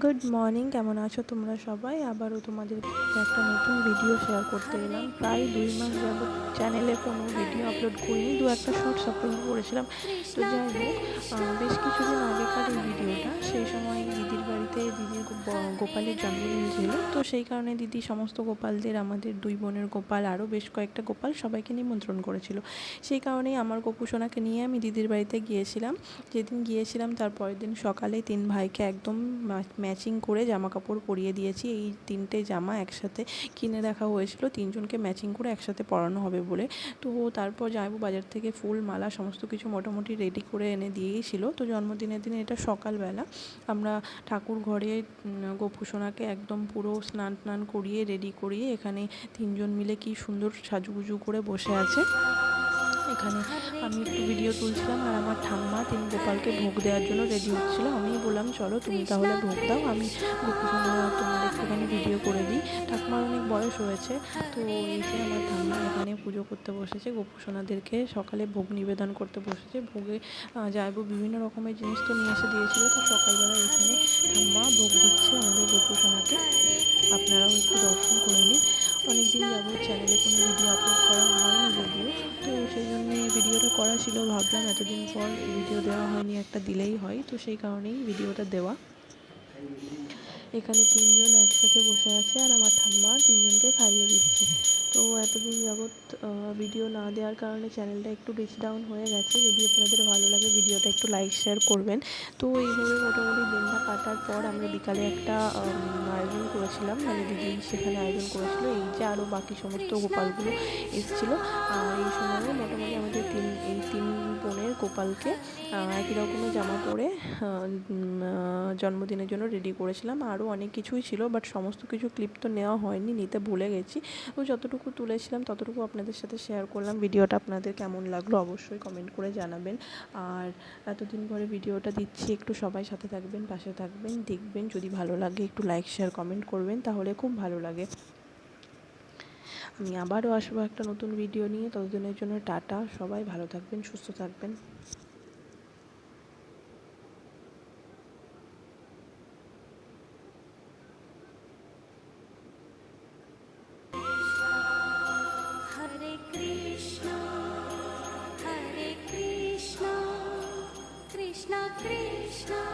Good morning কেমন আছো তোমরা সবাই? আবারও তোমাদের একটা নতুন ভিডিও শেয়ার করতে এলাম। প্রায় দুই মাস যাব চ্যানেলে কোনো ভিডিও আপলোড করিনি দু একটা শর্টস আপলোড করেছিলাম। তো যাই হোক বেশ কিছুদিন আগেকার এই ভিডিওটা সেই সময় দিদির বাড়িতে গোপালের জন্মদিন ছিল, তো সেই কারণে দিদি সমস্ত গোপালদের, আমাদের দুই বোনের গোপাল, আরও বেশ কয়েকটা গোপাল সবাইকে নিমন্ত্রণ করেছিল। সেই কারণেই আমার গোপুসোনাকে নিয়ে আমি দিদির বাড়িতে গিয়েছিলাম। যেদিন গিয়েছিলাম, তার পরের দিন সকালে তিন ভাইকে একদম ম্যাচিং করে জামা কাপড় পরিয়ে দিয়েছি। এই তিনটে জামা একসাথে কিনে রাখা হয়েছিল, তিনজনকে ম্যাচিং করে একসাথে পরানো হবে বলে। তো তারপর যাইবো বাজার থেকে ফুল, মালা, সমস্ত কিছু মোটামুটি রেডি করে এনে দিয়েইছিল তো জন্মদিনের দিন এটা সকালবেলা, আমরা ঠাকুর ঘরে গোপুসোনাকে একদম পুরো স্নান টান করিয়ে রেডি করিয়ে এখানে তিনজন মিলে কি সুন্দর সাজুগুজু করে বসে আছে। এখানে আমি একটু ভিডিও তুলছিলাম আর আমার ঠাম্মা তিনি গোপালকে ভোগ দেওয়ার জন্য রেডি হচ্ছিল। আমি বললাম, চলো তুমি তাহলে ভোগ দাও, আমি গোপুসোনা তোমার ভিডিও করে দিই। ঠাকুমার অনেক বয়স হয়েছে, তো যে আমার ঠাম্মা এখানে পুজো করতে বসেছে। গোপুসোনাদেরকে সকালে ভোগ নিবেদন করতে বসেছে। ভোগে যাইবো বিভিন্ন রকমের জিনিস তো নিয়ে এসে দিয়েছিল, তো সকালবেলা এখানে ঠাম্মা ভোগ দিচ্ছে আমাদের গোপুসোনাকে আপনারাও একটু দর্শন করে নিন। অনেক দিন যাবত চ্যানেলে কোনো ভিডিও আপলোড করা হয়নি যদিও, তো সেই জন্যে ভিডিওটা করা ছিল। ভাবলাম এতদিন পর ভিডিও দেওয়া হয়নি, একটা দিলেই হয়, তো সেই কারণেই ভিডিওটা দেওয়া। এখানে তিনজন একসাথে বসে আছে আর আমার ঠাম্মা তিনজনকে খাইয়ে দিচ্ছে। তো এতদিন যাবৎ ভিডিও না দেওয়ার কারণে চ্যানেলটা একটু রিচ ডাউন হয়ে গেছে। যদি আপনাদের ভালো লাগে ভিডিওটা একটু লাইক শেয়ার করবেন। তো এইভাবে মোটামুটি দিনটা কাটার পর আমরা বিকালে একটা আয়োজন করেছিলাম। মানে দিদি সেখানে আয়োজন করেছিল। এই যে আরও বাকি সমস্ত গোপালগুলো এসেছিল। আর এই সময়ও মোটামুটি গোপালকে একই রকমের জামা পরে জন্মদিনের জন্য রেডি করেছিলাম। আরও অনেক কিছুই ছিল বাট সমস্ত কিছু ক্লিপ তো নেওয়া হয়নি, নিতে ভুলে গেছি। তো যতটুকু তুলেছিলাম, ততটুকু আপনাদের সাথে শেয়ার করলাম। ভিডিওটা আপনাদের কেমন লাগল অবশ্যই কমেন্ট করে জানাবেন। আর এতদিন পরে ভিডিওটা দিচ্ছি, একটু সবাই সাথে থাকবেন, পাশে থাকবেন, দেখবেন। যদি ভালো লাগে, একটু লাইক শেয়ার কমেন্ট করবেন, তাহলে খুব ভালো লাগে। আমি আবারও আসব একটা নতুন ভিডিও নিয়ে। ততদিনের জন্য টাটা, সবাই ভালো থাকবেন, সুস্থ থাকবেন। Krishna